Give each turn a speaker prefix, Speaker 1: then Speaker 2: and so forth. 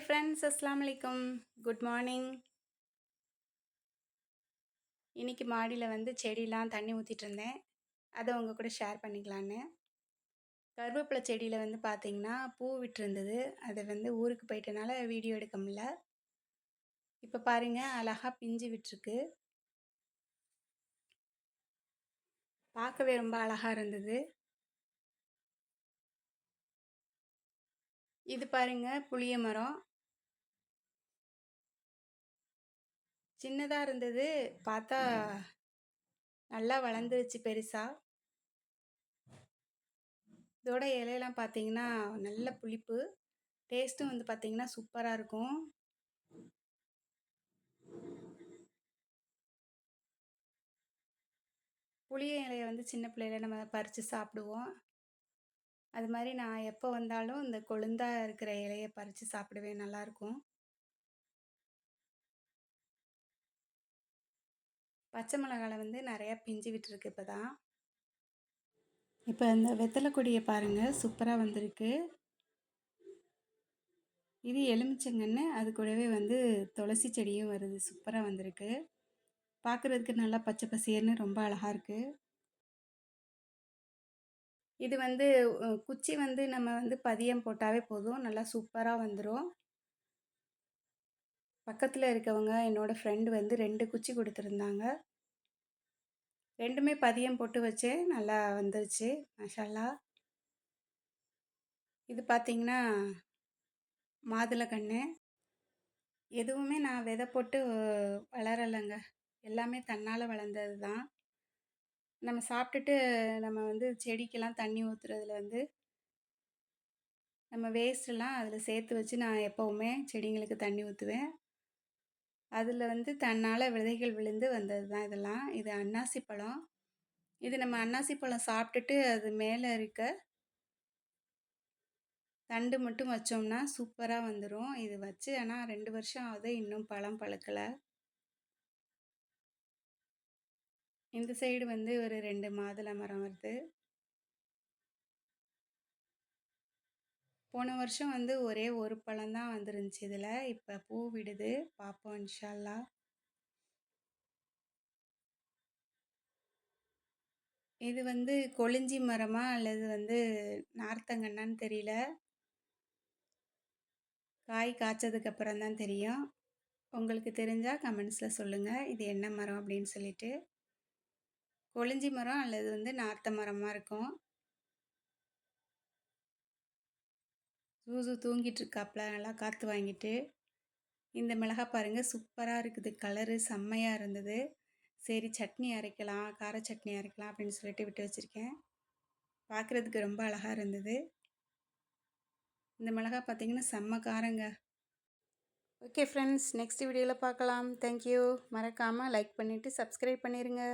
Speaker 1: Hi friends அஸ்லாம் வலைக்கம் good morning இன்றைக்கி மாடியில் வந்து செடியெலாம் தண்ணி ஊற்றிட்டு இருந்தேன். அதை உங்கள் கூட ஷேர் பண்ணிக்கலான்னு. கருவேப்பிலை செடியில் வந்து பார்த்திங்கன்னா பூ விட்டுருந்தது. அதை வந்து ஊருக்கு போயிட்டனால வீடியோ எடுக்க முடில இப்போ பாருங்கள் அழகாக பிஞ்சு விட்டுருக்கு. பார்க்கவே ரொம்ப அழகாக இருந்தது. இது பாருங்க புளிய மரம். சின்னதாக இருந்தது. பார்த்தா நல்லா வளர்ந்துருச்சு பெருசாக இதோட இலையெல்லாம் பார்த்தீங்கன்னா நல்ல புளிப்பு. டேஸ்ட்டும் வந்து பார்த்தீங்கன்னா சூப்பராக இருக்கும். புளிய இலையை வந்து சின்ன பிள்ளையில நம்ம பறித்து சாப்பிடுவோம். அது மாதிரி நான் எப்போ வந்தாலும் இந்த கொழுந்தா இருக்கிற இலையை பறித்து சாப்பிடுவேன். நல்லாயிருக்கும் பச்சை மிளகாவில் வந்து நிறையா பிஞ்சு விட்டுருக்கு இப்போ தான் இப்போ இந்த வெத்தலை கொடியை பாருங்கள் சூப்பராக வந்திருக்கு. இது எலுமிச்சங்கன்னு அது கூடவே வந்து துளசி செடியும் வருது சூப்பராக வந்திருக்கு. பார்க்குறதுக்கு நல்லா பச்சை பசேர்னு ரொம்ப அழகாக இருக்குது இது வந்து குச்சி வந்து நம்ம வந்து பதியம் போட்டாவே போதும் நல்லா சூப்பராக வந்துடும் பக்கத்தில் இருக்கவங்க என்னோடய ஃப்ரெண்டு வந்து ரெண்டு குச்சி கொடுத்துருந்தாங்க. ரெண்டுமே பதியம் போட்டு வச்சேன். நல்லா வந்துருச்சு. மசாலா இது பார்த்திங்கன்னா மாதுளக்கன்று எதுவுமே நான் விதை போட்டு வளரலைங்க. எல்லாமே தன்னால் வளர்ந்தது தான் நம்ம சாப்பிட்டுட்டு நம்ம வந்து செடிக்கெல்லாம் தண்ணி ஊற்றுறதுல வந்து நம்ம வேஸ்ட்டெல்லாம் அதில் சேர்த்து வச்சு நான் எப்போவுமே செடிங்களுக்கு தண்ணி ஊற்றுவேன் அதில் வந்து தன்னால் விதைகள் விழுந்து வந்தது தான் இதெல்லாம். இது அன்னாசி பழம். இது நம்ம அன்னாசி பழம் சாப்பிட்டுட்டு அது மேலே இருக்க தண்டு மட்டும் வச்சோம்னா சூப்பராக வந்துடும் இது வச்சு ஆனால் ரெண்டு வருஷம் ஆகுது இன்னும் பழம் பழுக்கலை. இந்த சைடு வந்து ஒரு ரெண்டு மாதுளை மரம் வருது. போன வருஷம் வந்து ஒரே ஒரு பழம் தான் வந்துருந்துச்சு இதில். இப்போ பூ விடுது. பார்ப்போம் இன்ஷால்லா. இது வந்து கொளிஞ்சி மரமா? அல்லது வந்து நார்த்தங்கன்னான்னு தெரியல. காய் காய்ச்சதுக்கு அப்புறம் தான் தெரியும். உங்களுக்கு தெரிஞ்சால் கமெண்ட்ஸில் சொல்லுங்கள் இது என்ன மரம் அப்படின்னு சொல்லிட்டு. கொளிஞ்சி மரம் அல்லது வந்து நார்த்த மரமாக இருக்கும். ஜூஸு தூங்கிட்டு இருக்காப்புல நல்லா காற்று வாங்கிட்டு. இந்த மிளகா பாருங்கள் சூப்பராக இருக்குது. கலரு செம்மையாக இருந்தது. சரி சட்னி அரைக்கலாம் கார சட்னி அரைக்கலாம் அப்படின்னு சொல்லிட்டு விட்டு வச்சுருக்கேன். பார்க்குறதுக்கு ரொம்ப அழகாக இருந்தது. இந்த மிளகா பார்த்திங்கன்னா செம்ம காரங்க. ஓகே ஃப்ரெண்ட்ஸ் நெக்ஸ்ட் வீடியோவில் பார்க்கலாம் தேங்க்யூ மறக்காமல் லைக் பண்ணிவிட்டு சப்ஸ்கிரைப் பண்ணிடுங்க